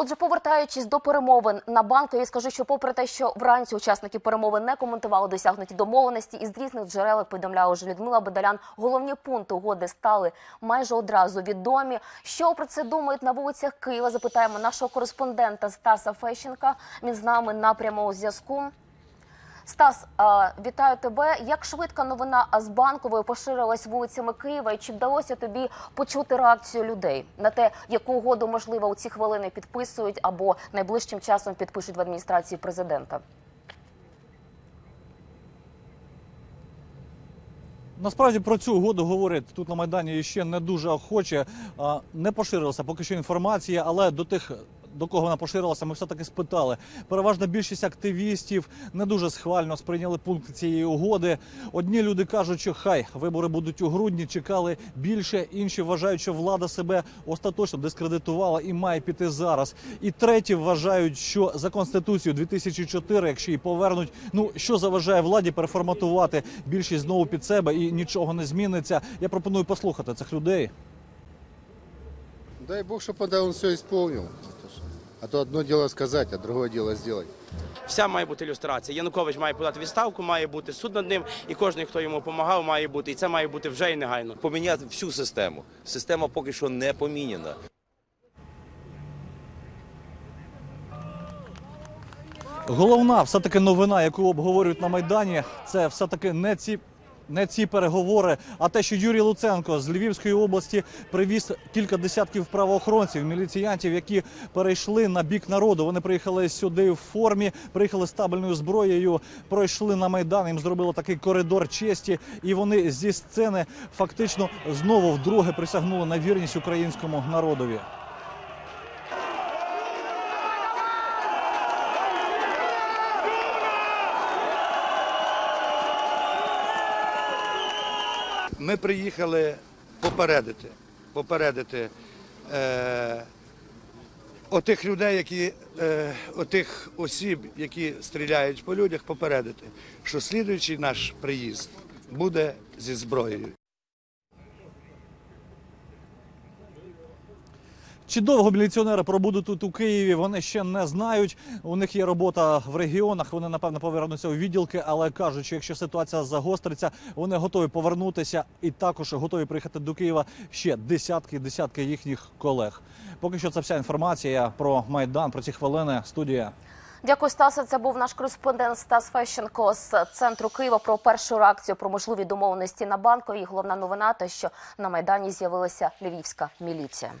Отже, повертаючись до перемовин на банкові, скажу, що попри те, що вранці учасники перемовин не коментували досягнуті домовленості, із різних джерел повідомляла вже Людмила Бедалян, головні пункти угоди стали майже одразу відомі. Що про це думають на вулицях Києва? Запитаємо нашого кореспондента Стаса Фещенка. Він з нами на прямому зв'язку. Стас, вітаю тебе. Як швидко новина з банковою поширилась вулицями Києва, і чи вдалося тобі почути реакцію людей на те, яку угоду можливо у ці хвилини підписують або найближчим часом підпишуть в адміністрації президента? Насправді про цю угоду говорять тут на майдані ще не дуже охоче. Не поширилася поки що інформація, але до тих. До кого вона поширилася, ми все таки спитали. Переважна більшість активістів не дуже схвально сприйняли пункт цієї угоди. Одні люди кажуть, що хай вибори будуть у грудні, чекали більше. Інші вважають, що влада себе остаточно дискредитувала і має піти зараз. І треті вважають, що за конституцію 2004, якщо її повернуть, ну що заважає владі переформатувати більшість знову під себе і нічого не зміниться. Я пропоную послухати цих людей. Дай бог, чтобы он все исполнил. А то одно дело сказать, а другое дело сделать. Вся має бути ілюстрація. Янукович має подати відставку, має бути суд над ним, і кожен, хто йому допомагав, має бути. І це має бути вже і негайно. поміняти всю систему. Система поки що не поміняна. Головна все таки новина, яку обговорюють на майдані, це все таки не ці. Не ці переговори, а те, що Юрій Луценко з Львівської області привіз кілька десятків правоохоронців, міліціянтів, які перейшли на бік народу. Вони приїхали сюди в формі, приїхали з табельною зброєю, пройшли на майдан. Їм зробили такий коридор честі, і вони зі сцени фактично знову вдруге присягнули на вірність українському народові. Ми приїхали попередити, попередити е, отих людей, які, е, отих осіб, які стріляють по людях, попередити, що слідуючий наш приїзд буде зі зброєю. Чи довго міліціонери пробудуть тут у Києві? Вони ще не знають. У них є робота в регіонах. Вони напевно повернуться у відділки, але кажуть, що якщо ситуація загостриться, вони готові повернутися і також готові приїхати до Києва ще десятки і десятки їхніх колег. Поки що це вся інформація про майдан, про ці хвилини. Студія. Дякую, Стасе. Це був наш кореспондент Стас Фещенко з центру Києва про першу реакцію про можливі домовленості на банковій. Головна новина те, що на майдані з'явилася львівська міліція.